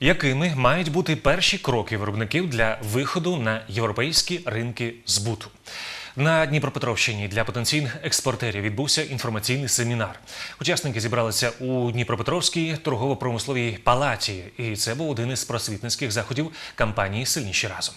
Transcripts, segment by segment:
Якими мають бути перші кроки виробників для виходу на європейські ринки збуту? На Дніпропетровщині для потенційних експортерів відбувся інформаційний семінар. Учасники зібралися у Дніпропетровській торгово-промисловій палаті, і це був один із просвітницьких заходів кампанії Сильніші разом.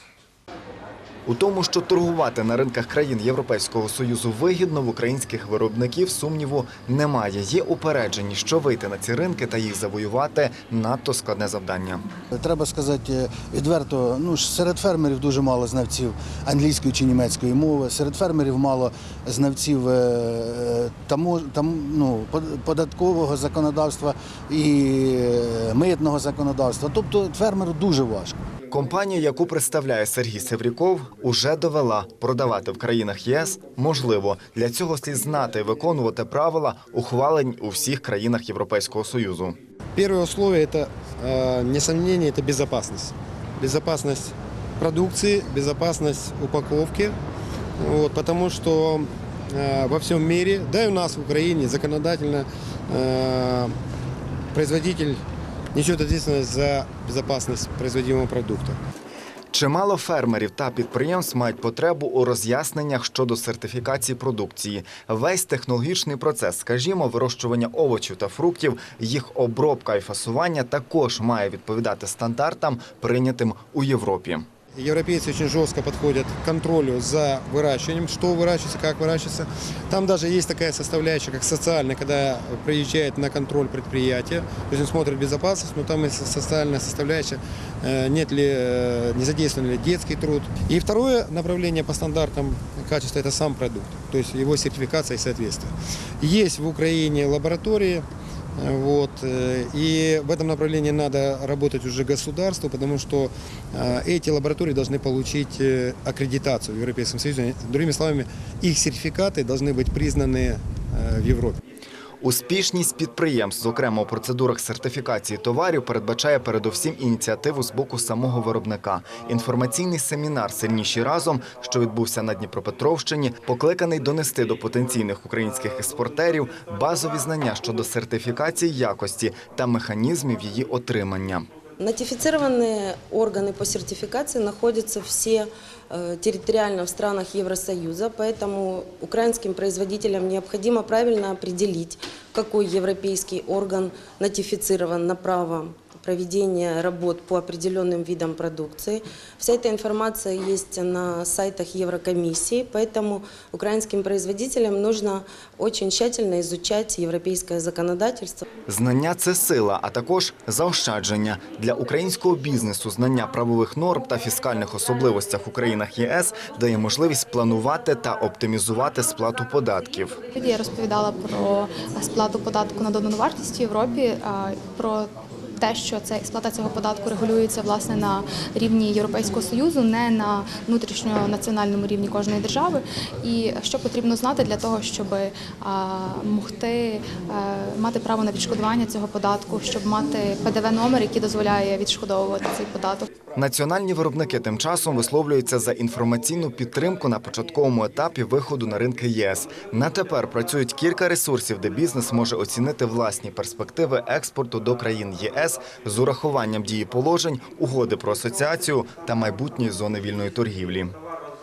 У тому, що торгувати на ринках країн Європейського союзу вигідно в українських виробників сумніву немає. Є упереджені, що вийти на ці ринки та їх завоювати надто складне завдання. Треба сказати е, відверто, ну серед фермерів дуже мало знавців англійської чи німецької мови. Серед фермерів мало знавців е, е, там, ну, податкового законодавства і митного законодавства. Тобто фермеру дуже важко. Компанія, яку представляє Сергій Севріков, уже довела продавати в країнах ЄС можливо. Для цього слід знати і виконувати правила, ухвалені у всіх країнах Європейського союзу. Первое условие это, э, несомнение, это безопасность. Безопасность продукции, безопасность упаковки. Вот, потому что э, во всем мире, да и у нас в Украине законодательно э, производитель несет ответственность за безопасность производимого продукта. Чимало фермерів та підприємств мають потребу у роз'ясненнях щодо сертифікації продукції. Весь технологічний процес, скажімо, вирощування овочів та фруктів, їх обробка і фасування також має відповідати стандартам, прийнятим у Європі. Европейцы очень жестко подходят к контролю за выращиванием, что выращивается, как выращивается. Там даже есть такая составляющая, как социальная, когда приезжает на контроль предприятия, то есть он смотрит безопасность, но там есть социальная составляющая, э, нет ли, э, не задействован ли детский труд. И второе направление по стандартам качества – это сам продукт, то есть его сертификация и соответствие. Есть в Украине лаборатории, вот. э, И в этом направлении надо работать уже государству, потому что э, эти лаборатории должны получить э, аккредитацию в Европейском Союзе. Другими словами, их сертификаты должны быть признаны э, в Европе. Успішність підприємств, зокрема у процедурах сертифікації товарів, передбачає передовсім ініціативу з боку самого виробника. Інформаційний семінар Сильніші разом, що відбувся на Дніпропетровщині, покликаний донести до потенційних українських експортерів базові знання щодо сертифікації якості та механізмів її отримання. Нотифицированные органы по сертификации находятся все э, территориально в странах Евросоюза, поэтому украинским производителям необходимо правильно определить, какой европейский орган нотифицирован на право проведения работ по определенным видам продукции. Вся эта информация есть на сайтах Еврокомиссии, поэтому украинским производителям нужно очень тщательно изучать европейское законодательство. Знання це сила, а також заощадження для українського бізнесу. Знання правових норм та фіскальних особливостях у країнах ЄС дає можливість планувати та оптимізувати сплату податків. Я розповідала про сплату податку на додану вартість в Європі, а, про те, що це сплата цього податку регулюється власне на рівні Європейського союзу, не на внутрішньо-національному рівні кожної держави. І що потрібно знати для того, щоб а, могти е, мати право на відшкодування цього податку, щоб мати ПДВ номер, який дозволяє відшкодовувати цей податок. Національні виробники тим часом висловлюються за інформаційну підтримку на початковому етапі виходу на ринки ЄС. На тепер працюють кілька ресурсів, де бізнес може оцінити власні перспективи експорту до країн ЄС з урахуванням дії положень, угоди про асоціацію та майбутньої зони вільної торгівлі.